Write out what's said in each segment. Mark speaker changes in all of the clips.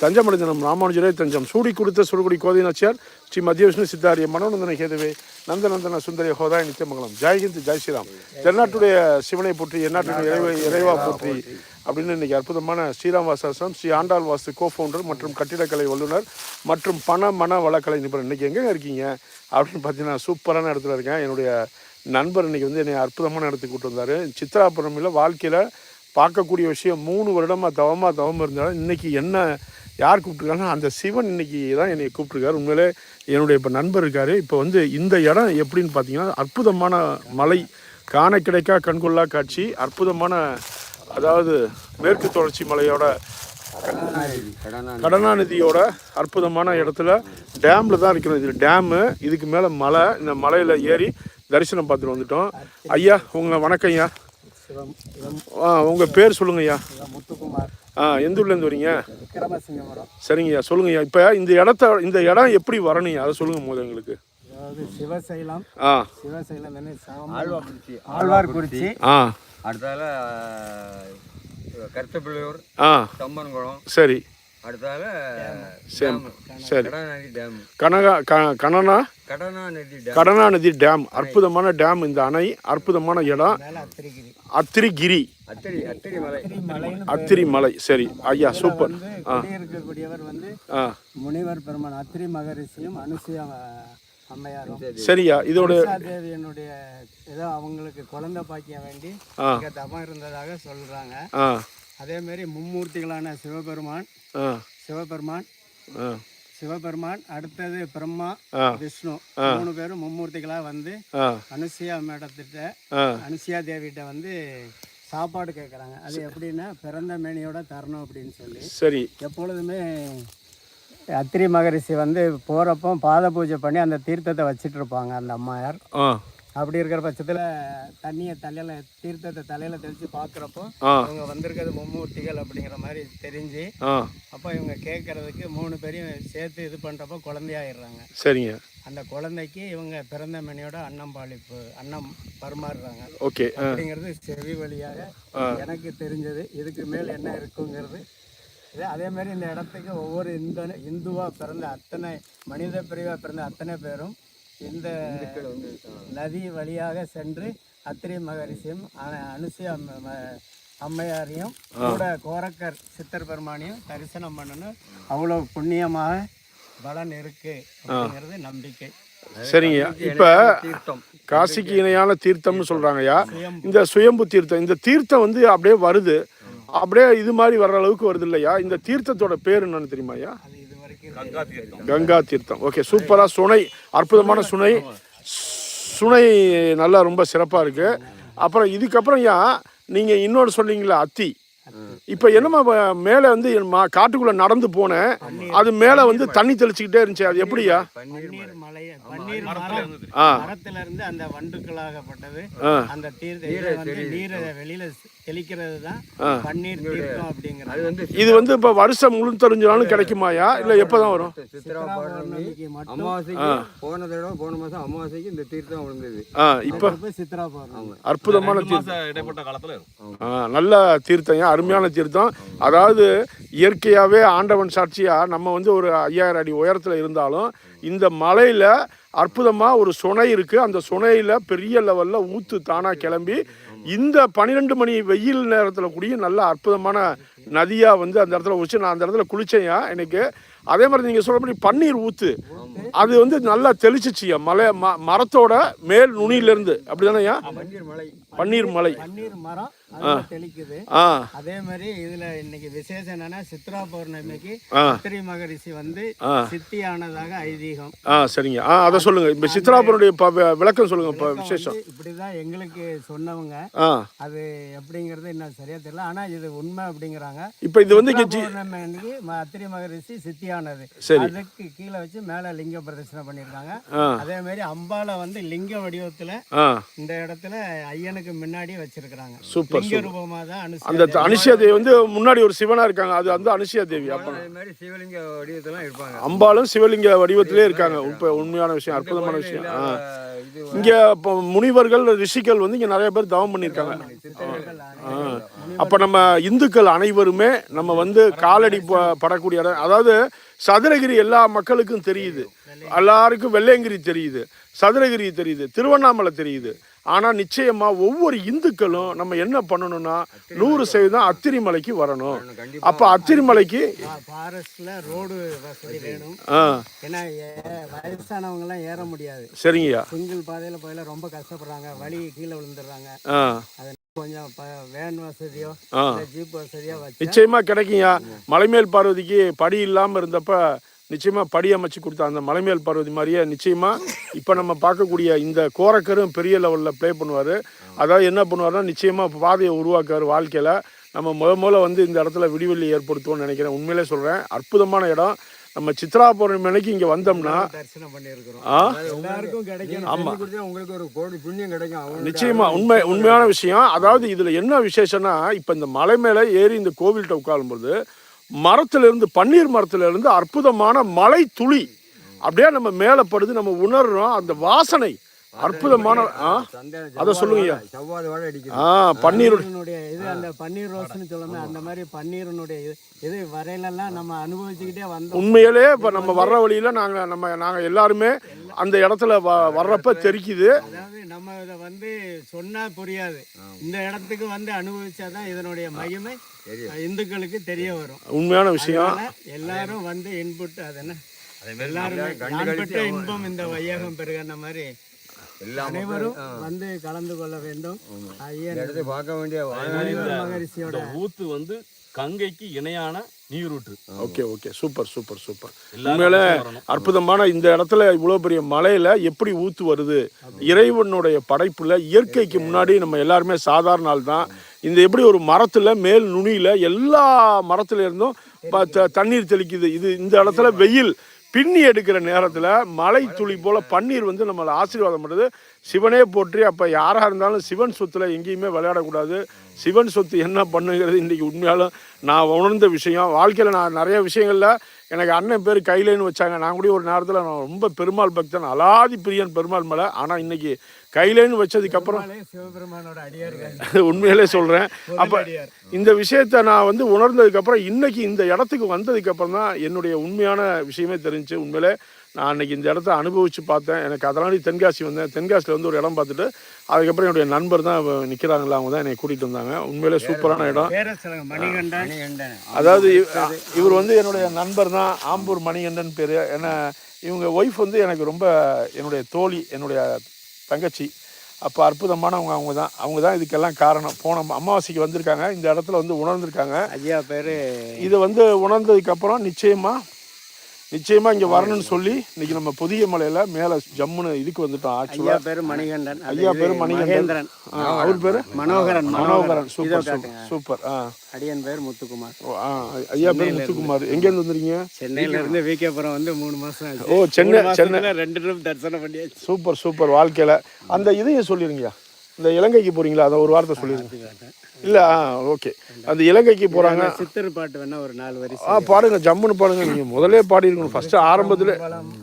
Speaker 1: தஞ்சமடைந்தனம் ராமானுஜரே தஞ்சம் சூடி கொடுத்த சுடுகுடி கோதை நாச்சியார் ஸ்ரீ மத்திய விஷ்ணு சித்தாரிய மனோநந்தன கேதுவே நந்தநந்தன சுந்தரிய ஹோதாய நித்தியமங்கலம். ஜெய்ஹிந்த் ஜெய் ஸ்ரீராம். தென்னாட்டுடைய சிவனை போற்றி எந்நாட்டுடைய இறைவா இறைவா போற்றி அப்படின்னு இன்னைக்கு அற்புதமான ஸ்ரீராம் வாசாசம் ஸ்ரீ ஆண்டாள் வாஸ்து கோ ஃபவுண்டர் மற்றும் கட்டிடக்கலை வல்லுநர் மற்றும் பண மன வளக்கலை நிபுணர். இன்னைக்கு எங்கே இருக்கீங்க? அப்படின்னு பார்த்தீங்கன்னா சூப்பரான இடத்துல இருக்கேன். என்னுடைய நண்பர் இன்னைக்கு வந்து என்னை அற்புதமான இடத்துக்கு கூட்டு வந்தார். சித்ராபுரமில் வாழ்க்கையில் பார்க்கக்கூடிய விஷயம் மூணு வருடமாக தவமாக தவம் இருந்தாலும் இன்றைக்கி என்ன யார் கூப்பிட்டுருக்காங்கன்னா அந்த சிவன் இன்னைக்கு தான் என்னை கூப்பிட்டுருக்காரு. உண்மையிலே என்னுடைய இப்போ நண்பர் இருக்காரு. இப்போ வந்து இந்த இடம் எப்படின்னு பார்த்தீங்கன்னா அற்புதமான மலை காண கிடைக்கா கண்கொள்ளா காட்சி அற்புதமான அதாவது மேற்கு தொடர்ச்சி மலையோட கடனாநிதியோட அற்புதமான இடத்துல டேமில் தான் இருக்கிறோம். இது டேமு இதுக்கு மேலே மலை இந்த மலையில் ஏறி தரிசனம் பார்த்துட்டு வந்துட்டோம். ஐயா உங்கள் வணக்கம் ஐயா. ஆ உங்கள் பேர் சொல்லுங்க ஐயா.
Speaker 2: முத்துக்குமார்.
Speaker 1: ஆ எந்த ஊர்லேருந்து வரீங்க?
Speaker 2: விக்ரமசிங்கபுரம்
Speaker 1: சரிங்கய்யா சொல்லுங்கய்யா. இப்போ இந்த இடத்த இந்த இடம் எப்படி வரணுங்க அதை சொல்லுங்க முதல்ல எங்களுக்கு.
Speaker 2: அதாவது சிவசைலம்
Speaker 1: ஆ.
Speaker 2: சிவசைலம் சாமி
Speaker 3: ஆழ்வார்குறிச்சி.
Speaker 2: ஆழ்வார்குறிச்சி.
Speaker 1: ஆ.
Speaker 3: அடுத்தால கருத்தப்பிள்ளையூர்
Speaker 1: ஆ.
Speaker 3: தம்மன்குளம்
Speaker 1: சரி.
Speaker 3: அடுத்தால
Speaker 1: சரி சரி.
Speaker 3: கடனாநதி டேம்.
Speaker 1: கனகா க கனனா?
Speaker 3: கடனாநதி டேம்.
Speaker 1: டேம். அற்புதமான டேம் இந்த அணை. அற்புதமான இடம்.
Speaker 2: அத்திரிகிரி.
Speaker 1: அத்திரிகிரி.
Speaker 3: அத்திரி அத்திரி மலை.
Speaker 1: சரி. ஐயா சூப்பர்.
Speaker 2: வந்து குடியிருக்கக்கூடியவர் வந்து முனிவர் பெருமான் அத்திரி மகரிஷியும் அனுசுயா அம்மையாரும்.
Speaker 1: சரியா இதோட
Speaker 2: தேவியனுடைய ஏதோ அவங்களுக்கு குழந்தை பாக்கியம் வேண்டி தவம் இருந்ததாக சொல்றாங்க. அதே மாதிரி மும்மூர்த்திகளான சிவபெருமான் சிவபெருமான் சிவபெருமான் அடுத்தது பிரம்மா. விஷ்ணு மூணு பேரும் மும்மூர்த்திகளா வந்து அனுசியா மேடத்திட்ட அனுசியா தேவிட்ட வந்து சாப்பாடு கேட்குறாங்க அது எப்படின்னா பிறந்த மேனியோட தரணும் அப்படின்னு சொல்லி.
Speaker 1: சரி.
Speaker 2: எப்பொழுதுமே அத்திரி மகரிஷி வந்து போகிறப்போ பாத பூஜை பண்ணி அந்த தீர்த்தத்தை வச்சிட்டு இருப்பாங்க அந்த அம்மாயார். அப்படி இருக்கிற பட்சத்தில் தண்ணியை தலையில் தீர்த்தத்தை தலையில் தெளித்து பார்க்குறப்போ இவங்க வந்திருக்கிறது மும்மூர்த்திகள் அப்படிங்கிற மாதிரி தெரிஞ்சு அப்போ இவங்க கேட்கறதுக்கு மூணு பேரையும் சேர்த்து இது பண்ணுறப்போ குழந்தையாயிடுறாங்க.
Speaker 1: சரிங்க.
Speaker 2: அந்த குழந்தைக்கு இவங்க பிறந்த மணியோட அன்னம் பாலிப்பு அன்னம் பரிமாறுறாங்க.
Speaker 1: ஓகே
Speaker 2: அப்படிங்கிறது செவி வழியாக எனக்கு தெரிஞ்சது. இதுக்கு மேல் என்ன இருக்குங்கிறது. அதே மாதிரி இந்த இடத்துக்கு ஒவ்வொரு இந்து இந்துவாக பிறந்த அத்தனை மனித பிரிவாக பிறந்த அத்தனை பேரும் இந்த நதி வழியாக சென்று அத்திரி மகரிஷியும் அனுசுயா அம்மையாரையும் கூட கோரக்கர் சித்தர் பெருமானையும் தரிசனம் பண்ணணும். அவ்வளோ புண்ணியமாக பலன் இருக்கு அப்படிங்கிறது நம்பிக்கை.
Speaker 1: சரிங்க. இப்போ காசிக்கு இணையான தீர்த்தம்னு சொல்றாங்கய்யா. இந்த சுயம்பு தீர்த்தம் இந்த தீர்த்தம் வந்து அப்படியே வருது. அப்படியே இது மாதிரி வர்ற அளவுக்கு வருது இல்லையா? இந்த தீர்த்தத்தோட பேர் என்னன்னு தெரியுமாய்யா கங்கா தீர்த்தம். ஓகே சூப்பராக சுனை அற்புதமான சுனை. சுனை நல்லா ரொம்ப சிறப்பாக இருக்குது அப்புறம் இதுக்கப்புறம் ஏன் நீங்கள் இன்னொன்று சொன்னீங்களா அத்தி. இப்போ என்னமா மேலே வந்து மா- காட்டுக்குள்ள நடந்து போனேன். அது மேலே வந்து தண்ணி தெளிச்சுக்கிட்டே இருந்துச்சு. அது எப்படியா?
Speaker 2: பன்னீர் மலை பன்னீர் மரம்
Speaker 1: ஆ.
Speaker 2: மரத்துல இருந்து அந்த வண்டுகளாகப்பட்டது.
Speaker 1: ஆ.
Speaker 2: அந்த தீர்த்த இதை வந்து நீரை வெளியில தெளிக்கிறது தான் பன்னீர் தீர்த்தம் அப்படிங்கிறது.
Speaker 3: அது வந்து
Speaker 1: இது வந்து இப்போ வருஷம் முழு தெரிஞ்சாலும் கிடைக்குமாயா? இல்லை எப்போ தான் வரும்?
Speaker 3: அமாவாசைக்கு போன தடவை போன மாசம் அமாவாசைக்கு இந்த தீர்த்தம் விழுந்தது.
Speaker 1: இப்போ
Speaker 2: சித்ரா
Speaker 1: அற்புதமான தீர்த்தம்.
Speaker 4: இடைப்பட்ட காலத்துல
Speaker 1: நல்ல தீர்த்தம் அருமையான தீர்த்தம். அதாவது இயற்கையாகவே ஆண்டவன் சாட்சியாக நம்ம வந்து ஒரு ஐயாயிரம் அடி உயரத்தில் இருந்தாலும் இந்த மலையில் அற்புதமாக ஒரு சுனை இருக்குது அந்த சுனையில் பெரிய லெவலில் ஊற்று தானாக கிளம்பி இந்த பன்னிரெண்டு மணி வெயில் நேரத்தில் கூடிய நல்ல அற்புதமான நதியாக வந்து அந்த இடத்துல வச்சு நான் அந்த இடத்துல குளிச்சேன்யா எனக்கு அதே மாதிரி நீங்கள் சொல்கிறபடி பன்னீர் ஊற்று அது வந்து நல்லா தெளிச்சிச்சியா மலை ம மரத்தோட மேல் நுனியிலேருந்து. அப்படி தானேயா
Speaker 3: பன்னீர் மலை.
Speaker 1: பன்னீர் மலை.
Speaker 2: பன்னீர் மரம் தெளிக்குது. அதே மாதிரி இதுல இன்னைக்கு விசேஷம் என்னன்னா சித்ரா பௌர்ணமிக்கு
Speaker 1: ஆ.
Speaker 2: அத்திரி மகரிஷி வந்து. சித்தியானதாக ஐதீகம்.
Speaker 1: ஆ சரிங்க. ஆ அதை சொல்லுங்க. இப்போ சித்ராபுரனுடைய ப வி- விளக்கம் சொல்லுங்க இப்போ விசேஷம்.
Speaker 2: இப்படிதான் எங்களுக்கு சொன்னவங்க. அது எப்படிங்கிறது என்ன சரியா தெரியல. ஆனா இது உண்மை அப்படிங்கிறாங்க.
Speaker 1: இப்போ இது வந்து
Speaker 2: பௌர்ணமி அத்திரி மகரிஷி சித்தியானது
Speaker 1: சரி.
Speaker 2: அதுக்கு கீழே வச்சு மேல லிங்க பிரதர்ஷனம் பண்ணியிருக்காங்க. அதே மாதிரி அம்பால வந்து லிங்க வடிவத்துல இந்த இடத்துல ஐயனுக்கு முன்னாடி வச்சிருக்கிறாங்க.
Speaker 1: சூப்பர்
Speaker 2: லிங்க ரூபமா தான்
Speaker 1: அந்த அனுசியா தேவி வந்து முன்னாடி ஒரு சிவனா இருக்காங்க. அது வந்து அனுசியா தேவி. அப்ப
Speaker 3: அதே மாதிரி சிவலிங்க வடிவத்தெல்லாம் இருப்பாங்க.
Speaker 1: அம்பாலும் சிவலிங்க வடிவத்திலே இருக்காங்க. இப்போ உண்மையான விஷயம் அற்புதமான விஷயம். இங்க முனிவர்கள் ரிஷிகள் வந்து இங்க நிறைய பேர் தவம் பண்ணியிருக்காங்க. அப்ப நம்ம இந்துக்கள் அனைவரும் நம்ம வந்து காலடி படக்கூடிய இடம். அதாவது சதுரகிரி எல்லா மக்களுக்கும் தெரியுது. எல்லாருக்கும் வெள்ளையங்கிரி தெரியுது. சதுரகிரி தெரியுது. திருவண்ணாமலை தெரியுது. ஆனால் நிச்சயமாக ஒவ்வொரு இந்துக்களும் நம்ம என்ன பண்ணணும்னா நூறு சதவீதம் அத்திரிமலைக்கு வரணும். அப்போ அத்திரிமலைக்கு
Speaker 2: ஃபாரஸ்ட்ல ரோடு வசதி வேணும்.
Speaker 1: ஆ.
Speaker 2: ஏன்னா ஏ- வயசானவங்க எல்லாம் ஏற முடியாது.
Speaker 1: சரிங்கய்யா.
Speaker 2: சிங்கிள் பாதையில போயில ரொம்ப கஷ்டப்படுறாங்க. வழி கீழே விழுந்துடுறாங்க. கொஞ்சம் வேன் வசதியோ ஜீப் வசதியோ
Speaker 1: நிச்சயமா கிடைக்கும்யா. மலைமேல் பார்வதிக்கு படி இல்லாமல் இருந்தப்ப நிச்சயமா படி அமைச்சு கொடுத்த அந்த மலைமேல் பார்வதி மாதிரியே நிச்சயமா இப்போ நம்ம பார்க்கக்கூடிய இந்த கோரக்கரும் பெரிய லெவலில் ப்ளே பண்ணுவார். அதாவது என்ன பண்ணுவாருன்னா நிச்சயமா பாதையை உருவாக்குவார் வாழ்க்கையில். நம்ம முத முதல்ல வந்து இந்த இடத்துல விடிவெள்ளி ஏற்படுத்துவோம்னு நினைக்கிறேன். உண்மையிலே சொல்கிறேன் அற்புதமான இடம். நம்ம சித்ரா பௌர்ணமி அன்னைக்கு இங்கே வந்தோம்னா
Speaker 2: தரிசனம்
Speaker 3: ஆமா. கொடுத்தா உங்களுக்கு ஒரு கோடி புண்ணியம் கிடைக்கும்.
Speaker 1: நிச்சயமா உண்மை உண்மையான விஷயம். அதாவது இதுல என்ன விசேஷம்னா இப்ப இந்த மலை மேல ஏறி இந்த கோவில்கிட்ட உட்காரும்போது மரத்துல இருந்து பன்னீர் மரத்துல இருந்து அற்புதமான மலை துளி அப்படியே நம்ம மேல படுது நம்ம உணர்றோம். அந்த வாசனை அற்புதமான அதை சொல்லுங்கய்யா.
Speaker 3: செவ்வாது வாழை அடிக்குது.
Speaker 1: ஆ பன்னீர்
Speaker 2: பன்னீரினுடைய இது அந்த பன்னீர் ரோஸ்னு சொல்லுமே அந்த மாதிரி பன்னீரினுடைய இது இது வரையிலெல்லாம் நம்ம அனுபவிச்சுக்கிட்டே வந்தோம்.
Speaker 1: உண்மையிலே இப்ப நம்ம வர்ற வழியில நாங்க நம்ம நாங்க எல்லாருமே அந்த இடத்துல வ- வர்றப்ப தெரிக்குது.
Speaker 2: அதாவது நம்ம இதை வந்து சொன்னா புரியாது. இந்த இடத்துக்கு வந்து அனுபவிச்சாதான் இதனுடைய மகிமை இந்துக்களுக்கு தெரிய வரும்.
Speaker 1: உண்மையான விஷயம்.
Speaker 2: எல்லாரும் வந்து இன்புட் அது என்ன எல்லாருமே இன்பம் இந்த வையகம் பெருகிற மாதிரி அனைவரும் வந்து கலந்து கொள்ள வேண்டும். ஐயன்
Speaker 3: இந்த இடத்தை பார்க்க வேண்டிய
Speaker 2: மகரிஷியோட
Speaker 4: ஊத்து வந்து கங்கைக்கு இணையான நீரூற்று.
Speaker 1: Okay okay. Super super super. உண்மையில. அற்புதமான இந்த இடத்துல இவ்வளோ பெரிய மலையில எப்படி ஊத்து வருது? இறைவனுடைய படைப்புல இயற்கைக்கு முன்னாடி நம்ம எல்லாருமே சாதாரண ஆள் தான் இந்த எப்படி ஒரு மரத்துல மேல் நுனியில எல்லா மரத்துல இருந்தும் ப- த- தண்ணீர் தெளிக்குது. இது இந்த இடத்துல வெயில். பின்னி எடுக்கிற நேரத்தில் மலை துளி போல் பன்னீர் வந்து நம்மளை ஆசீர்வாதம் பண்ணுது சிவனே போற்றி அப்போ யாராக இருந்தாலும் சிவன் சொத்துல எங்கேயுமே விளையாடக்கூடாது. சிவன் சொத்து என்ன பண்ணுங்கிறது இன்றைக்கி உண்மையாலும் நான் உணர்ந்த விஷயம். வாழ்க்கையில் நான் நிறைய விஷயங்களில் எனக்கு அண்ணன் பேர் கையிலேன்னு வச்சாங்க. நான் கூட ஒரு நேரத்தில் நான் ரொம்ப பெருமாள் பக்தன் அலாதி பிரியன் பெருமாள் மேலே. ஆனால் இன்னைக்கு கையிலேன்னு வச்சதுக்கப்புறம் உண்மையிலே சொல்கிறேன் அப்போ இந்த விஷயத்தை நான் வந்து உணர்ந்ததுக்கப்புறம் இன்னைக்கு இந்த இடத்துக்கு வந்ததுக்கப்புறம் தான் என்னுடைய உண்மையான விஷயமே தெரிஞ்சுச்சு உண்மையிலே நான் அன்னைக்கு இந்த இடத்த அனுபவித்து பார்த்தேன். எனக்கு அதனால தென்காசி வந்தேன். தென்காசியில் வந்து ஒரு இடம் பார்த்துட்டு அதுக்கப்புறம் என்னுடைய நண்பர் தான் நிற்கிறாங்களா அவங்க தான் என்னை கூட்டிகிட்டு வந்தாங்க. உண்மையிலே சூப்பரான இடம். அதாவது இவ- இவர் வந்து என்னுடைய நண்பர் தான் ஆம்பூர் மணிகண்டன் பேர். ஏன்னா இவங்க ஒய்ஃப் வந்து எனக்கு ரொம்ப என்னுடைய தோழி என்னுடைய தங்கச்சி. அப்போ அற்புதமானவங்க அவங்க தான். அவங்க தான் இதுக்கெல்லாம் காரணம். போன அமாவாசைக்கு வந்திருக்காங்க. இந்த இடத்துல வந்து உணர்ந்திருக்காங்க.
Speaker 2: ஐயா பேரு
Speaker 1: இது வந்து உணர்ந்ததுக்கப்புறம் நிச்சயமாக நிச்சயமாக இங்கே வரணும்னு சொல்லி இன்னைக்கு நம்ம புதிய மலையில் மேலே ஜம்முன்னு இதுக்கு வந்துட்டோம்
Speaker 2: ஐயா
Speaker 1: ஆக்சுவலாக
Speaker 2: பேரு மணிகண்டன். அது
Speaker 1: ஐயா பேரு மணிகண்டன். அவர் பேர்?
Speaker 2: மனோகரன்
Speaker 1: மனோகரன். Super super. ஆ.
Speaker 2: அடியன் பேர் முத்துக்குமார்.
Speaker 1: ஓ, ஆ ஐயா பேர் முத்துக்குமார். எங்கேருந்து வந்துருக்கீங்க
Speaker 2: சென்னையில இருந்து விகேபுரம் வந்து மூணு மாசம் ஆச்சு.
Speaker 1: ஓ சென்னை
Speaker 2: மூணு
Speaker 1: சென்னை.
Speaker 2: மாசத்துல ரெண்டு ரூம் தரிசனம் பண்ணியாச்சு.
Speaker 1: சூப்பர் சூப்பர் வாழ்க்கையில். அந்த இதையும் சொல்லிருங்கய்யா. இந்த இலங்கைக்கு போறீங்களா? அதை ஒரு வார்த்தை சொல்லிருங்க. இல்லை ஆ ஓகே. அந்த இலங்கைக்கு போகிறாங்க
Speaker 2: சித்தர் பாட்டு வேணா ஒரு நாலு வரி
Speaker 1: ஆ பாடுங்க ஜம்முன்னு பாடுங்க. நீங்கள் முதல்லே பாடிருக்கணும் ஃபஸ்ட்டு ஆரம்பத்தில்.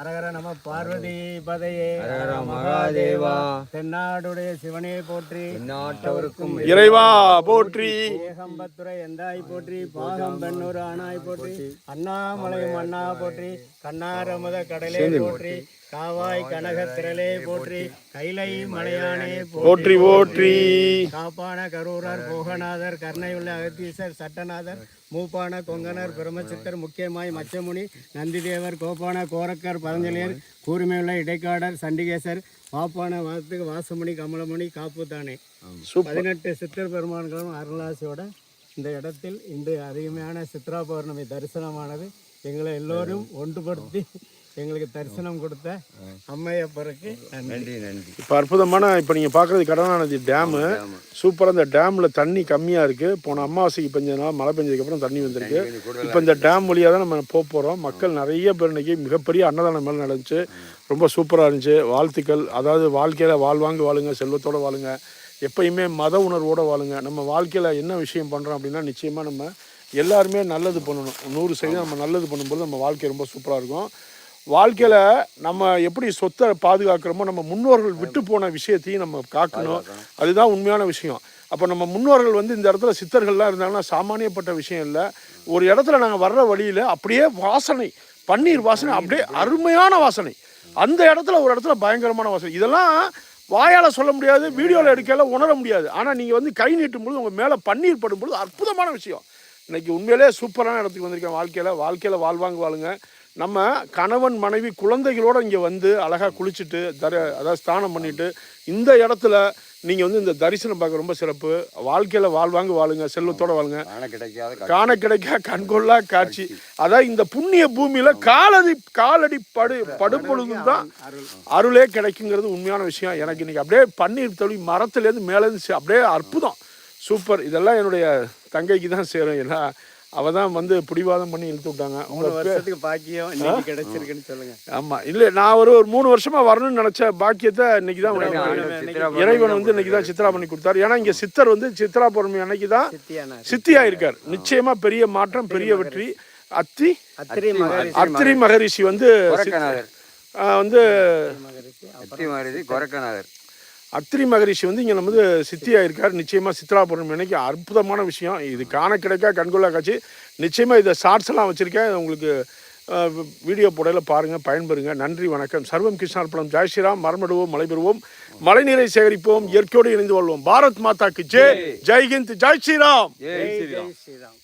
Speaker 2: அரகர நம பார்வதி பதையே.
Speaker 3: ஹர மகாதேவா.
Speaker 2: தென்னாடுடைய சிவனே போற்றி.
Speaker 3: நாட்டவருக்கும்
Speaker 1: இறைவா போற்றி.
Speaker 2: ஏகம்பத்துரை எந்தாய் போற்றி. பாகம் பெண்ணூர் ஆனாய் போற்றி. அண்ணாமலையும் அண்ணா போற்றி. கண்ணாரமுத கடலே போற்றி. காவாய் கனக திரளே போற்றி. கைலை மலையானே
Speaker 1: போற்றி. போற்றி
Speaker 2: காப்பான கரூரர் போகநாதர் கருணையுள்ள அகத்தீசர் சட்டநாதர் மூப்பான கொங்கணர் பிரம்மசித்தர் முக்கியமாய் மச்சமுனி நந்திதேவர் கோப்பான கோரக்கர் பதஞ்சலியர் கூர்மையுள்ள இடைக்காடர் சண்டிகேசர் பாப்பான வாத்துக்கு வாசமுனி கமலமுனி காப்புத்தானே. பதினெட்டு சித்தர் பெருமான்களும் அருளாசியோட இந்த இடத்தில் இன்று அருமையான சித்ரா பௌர்ணமி தரிசனமானது. எங்களை எல்லோரும் ஒன்றுபடுத்தி எங்களுக்கு தரிசனம் கொடுத்த அம்மையப்பருக்கு நன்றி.
Speaker 3: நன்றி நன்றி.
Speaker 1: இப்போ அற்புதமான இப்போ நீங்கள் பார்க்குறது கடனாநதி டேமு. சூப்பராக அந்த டேமில் தண்ணி கம்மியாக இருக்குது போன அமாவாசைக்கு பெஞ்ச நாள் மழை பெஞ்சதுக்கப்புறம் தண்ணி வந்திருக்கு. இப்போ இந்த டேம் வழியாக தான் நம்ம போக போகிறோம் மக்கள் நிறைய பேர் இன்னைக்கு மிகப்பெரிய அன்னதானம் மேலே நடந்துச்சு. ரொம்ப சூப்பராக இருந்துச்சு. வாழ்த்துக்கள். அதாவது வாழ்க்கையில் வாழ்வாங்க வாழுங்க செல்வத்தோடு வாழுங்க. எப்பயுமே மத உணர்வோடு வாழுங்க. நம்ம வாழ்க்கையில் என்ன விஷயம் பண்ணுறோம் அப்படின்னா நிச்சயமாக நம்ம எல்லாருமே நல்லது பண்ணணும். நூறு சதவீதம் நம்ம நல்லது பண்ணும்போது நம்ம வாழ்க்கை ரொம்ப சூப்பராக இருக்கும். வாழ்க்கையில் நம்ம எப்படி சொத்தை பாதுகாக்கிறோமோ நம்ம முன்னோர்கள் விட்டு போன விஷயத்தையும் நம்ம காக்கணும். அதுதான் உண்மையான விஷயம். அப்போ நம்ம முன்னோர்கள் வந்து இந்த இடத்துல சித்தர்கள்லாம் இருந்தாங்கன்னா சாமானியப்பட்ட விஷயம் இல்லை. ஒரு இடத்துல நாங்கள் வர்ற வழியில் அப்படியே வாசனை பன்னீர் வாசனை அப்படியே அருமையான வாசனை. அந்த இடத்துல ஒரு இடத்துல பயங்கரமான வாசனை. இதெல்லாம் வாயால் சொல்ல முடியாது வீடியோவில் எடுக்கல உணர முடியாது. ஆனால் நீங்கள் வந்து கை நீட்டும் பொழுது உங்கள் மேலே பன்னீர் படும் பொழுது அற்புதமான விஷயம். இன்னைக்கு உண்மையிலே சூப்பரான இடத்துக்கு வந்திருக்கேன். வாழ்க்கையில் வாழ்க்கையில் வாழ்வாங்க வாழுங்க. நம்ம கணவன் மனைவி குழந்தைகளோட இங்கே வந்து அழகாக குளிச்சுட்டு தர அதாவது ஸ்நானம் பண்ணிட்டு இந்த இடத்துல நீங்கள் வந்து இந்த தரிசனம் பார்க்க ரொம்ப சிறப்பு. வாழ்க்கையில் வாழ்வாங்க வாழுங்க செல்வத்தோட வாழுங்க.
Speaker 3: காண கிடைக்காத
Speaker 1: காண கிடைக்க கண்கொள்ளா காட்சி. அதான் இந்த புண்ணிய பூமியில காலடி காலடி படு படுப்பொழுதும் தான் அருளே. கிடைக்குங்கிறது உண்மையான விஷயம். எனக்கு இன்னைக்கு அப்படியே பன்னீர் தொழில் மரத்துலேருந்து மேலேருந்து அப்படியே அற்புதம். சூப்பர். இதெல்லாம் என்னுடைய தங்கைக்கு தான் சேரும். ஏன்னா அவ தான் வந்து பிடிவாதம் பண்ணி இழுத்து விட்டாங்க.
Speaker 2: மூணு
Speaker 1: உங்களை
Speaker 2: வருஷத்துக்கு பாக்கியம் இன்னைக்கு கிடைச்சிருக்குன்னு சொல்லுங்க.
Speaker 1: ஆமா. இல்ல நான் ஒரு ஒரு மூணு வருஷமா வரணும்னு நினைச்ச பாக்கியத்தை இன்னைக்கு தான் இறைவன் வந்து இன்னைக்கு தான் சித்ரா பண்ணி கொடுத்தாரு. ஏன்னா இங்க சித்தர் வந்து சித்ரா பௌர்ணமி அன்னைக்கு தான்
Speaker 2: சித்தியானார்.
Speaker 1: சித்தியா இருக்கார். நிச்சயமா பெரிய மாற்றம் பெரிய வெற்றி. அத்தி?
Speaker 2: அத்திரி மகரிஷி
Speaker 1: வந்து வந்து
Speaker 2: மகரிஷி
Speaker 3: கொரக்கநாதர்.
Speaker 1: அத்திரி மகரிஷி வந்து இங்கே நம்ம வந்து சித்தியா இருக்கார். நிச்சயமாக சித்ரா அன்னைக்கு அற்புதமான விஷயம். இது காண கிடைக்கா கண்கொள்ளா காட்சி. நிச்சயமாக இதை ஷார்ட்ஸ் எல்லாம் வச்சுருக்கேன். உங்களுக்கு வீடியோ போடையில் பாருங்கள் பயன்பெறுங்க. நன்றி வணக்கம். சர்வம் கிருஷ்ணார்பணம். ஜெய் ஸ்ரீராம். மரமிடுவோம் மழை பெறுவோம் மழைநீரை சேகரிப்போம். இயற்கையோடு இணைந்து கொள்வோம் பாரத் மாதாக்கு ஜெய். ஜெய் ஹிந்த். ஜெய் ஸ்ரீராம்.
Speaker 2: ஜெய் ஸ்ரீராம்.